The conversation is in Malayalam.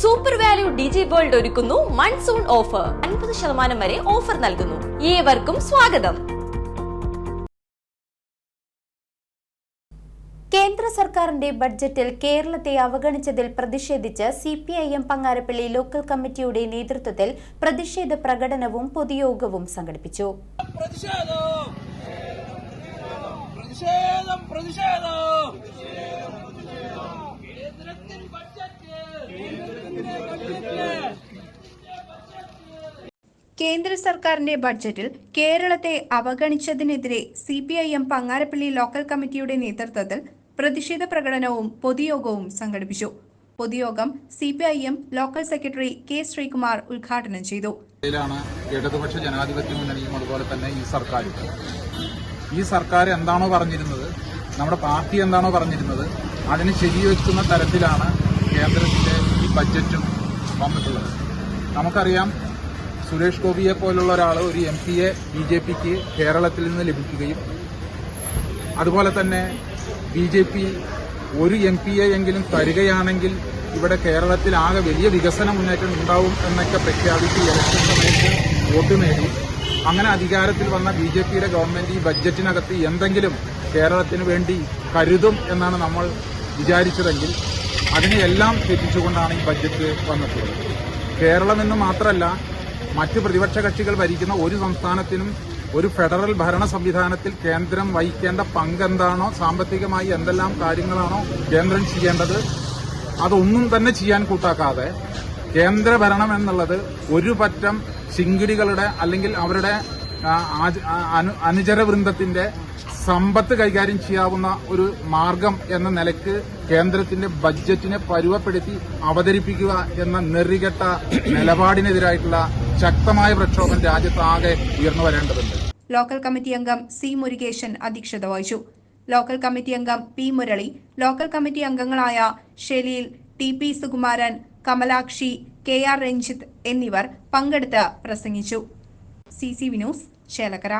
സൂപ്പർ വാല്യൂ ഡിജി വേൾഡ് ഒരുക്കുന്നു മൺസൂൺ ഓഫർ അൻപത് ശതമാനം വരെ ഓഫർ നൽകുന്നു. ഏവർക്കും സ്വാഗതം. കേന്ദ്ര സർക്കാരിന്റെ ബഡ്ജറ്റിൽ കേരളത്തെ അവഗണിച്ചതിൽ പ്രതിഷേധിച്ച് C P I M Pangarappally local കമ്മിറ്റിയുടെ നേതൃത്വത്തിൽ പ്രതിഷേധ പ്രകടനവും പൊതുയോഗവും സംഘടിപ്പിച്ചു. പ്രതിഷേധം. പ്രതിഷേധം പ്രതിഷേധം. കേന്ദ്ര സർക്കാരിന്റെ ബഡ്ജറ്റിൽ കേരളത്തെ അവഗണിച്ചതിനെതിരെ C P I M Pangarappally local കമ്മിറ്റിയുടെ നേതൃത്വത്തിൽ പ്രതിഷേധ പ്രകടനവും പൊതുയോഗവും സംഘടിപ്പിച്ചു. പൊതുയോഗം C P I M local secretary K Sreekumar ഉദ്ഘാടനം ചെയ്തു. ഇടതുപക്ഷ ജനാധിപത്യ മുന്നണിയും അതുപോലെ തന്നെ ഈ സർക്കാർ ഈ സർക്കാർ എന്താണോ പറഞ്ഞിരുന്നത് നമ്മുടെ പാർട്ടി എന്താണോ പറഞ്ഞിരുന്നത് അതിന് ശരിവെക്കുന്ന തരത്തിലാണ് കേന്ദ്രത്തിന്റെ ഈ ബഡ്ജറ്റും വന്നിട്ടുള്ളത്. നമുക്കറിയാം സുരേഷ് ഗോപിയെ പോലുള്ള ഒരാൾ ഒരു എം പിയെ ബി ജെ പിക്ക് കേരളത്തിൽ നിന്ന് ലഭിക്കുകയും അതുപോലെ തന്നെ ബി ജെ പി ഒരു എം പിയെ എങ്കിലും തരികയാണെങ്കിൽ ഇവിടെ കേരളത്തിൽ ആകെ വലിയ വികസന മുന്നേറ്റം ഉണ്ടാവും എന്നൊക്കെ പ്രഖ്യാപിച്ച് ഇലക്ഷൻ സമയത്ത് വോട്ട് നേടി. അങ്ങനെ അധികാരത്തിൽ വന്ന ബി ജെ പിയുടെ ഗവൺമെന്റ് ഈ ബഡ്ജറ്റിനകത്ത് എന്തെങ്കിലും കേരളത്തിന് വേണ്ടി കരുതും എന്നാണ് നമ്മൾ വിചാരിച്ചതെങ്കിൽ അതിനെയെല്ലാം തെറ്റിച്ചുകൊണ്ടാണ് ഈ ബഡ്ജറ്റ് വന്നിട്ടുള്ളത് കേരളമെന്ന് മാത്രമല്ല മറ്റ് പ്രതിപക്ഷ കക്ഷികൾ ഭരിക്കുന്ന ഒരു സംസ്ഥാനത്തിനും ഒരു ഫെഡറൽ ഭരണ സംവിധാനത്തിൽ കേന്ദ്രം വഹിക്കേണ്ട പങ്കെന്താണോ സാമ്പത്തികമായി എന്തെല്ലാം കാര്യങ്ങളാണോ കേന്ദ്രം ചെയ്യേണ്ടത് അതൊന്നും തന്നെ ചെയ്യാൻ കൂട്ടാക്കാതെ കേന്ദ്ര ഭരണം എന്നുള്ളത് ഒരു പറ്റം ചിങ്കിടികളുടെ അല്ലെങ്കിൽ അവരുടെ അനുചര വൃന്ദത്തിന്റെ സമ്പത്ത് കൈകാര്യം ചെയ്യാവുന്ന ഒരു മാർഗം എന്ന നിലയ്ക്ക് കേന്ദ്രത്തിന്റെ ബഡ്ജറ്റിനെ പരുവപ്പെടുത്തി അവതരിപ്പിക്കുക എന്ന നെറികെട്ട നിലപാടിനെതിരായിട്ടുള്ള ശക്തമായ പ്രക്ഷോഭം രാജ്യത്താകെ ഉയർന്നു വരേണ്ടതുണ്ട്. ലോക്കൽ കമ്മിറ്റി അംഗം സി മുരുകേശൻ അധ്യക്ഷത വഹിച്ചു. ലോക്കൽ കമ്മിറ്റി അംഗം പി മുരളി ലോക്കൽ കമ്മിറ്റി അംഗങ്ങളായ Shaleel T P Sukumaran Kamalakshi K R Ranjith എന്നിവർ പങ്കെടുത്ത് പ്രസംഗിച്ചു. C C Vinoos Chelakkara.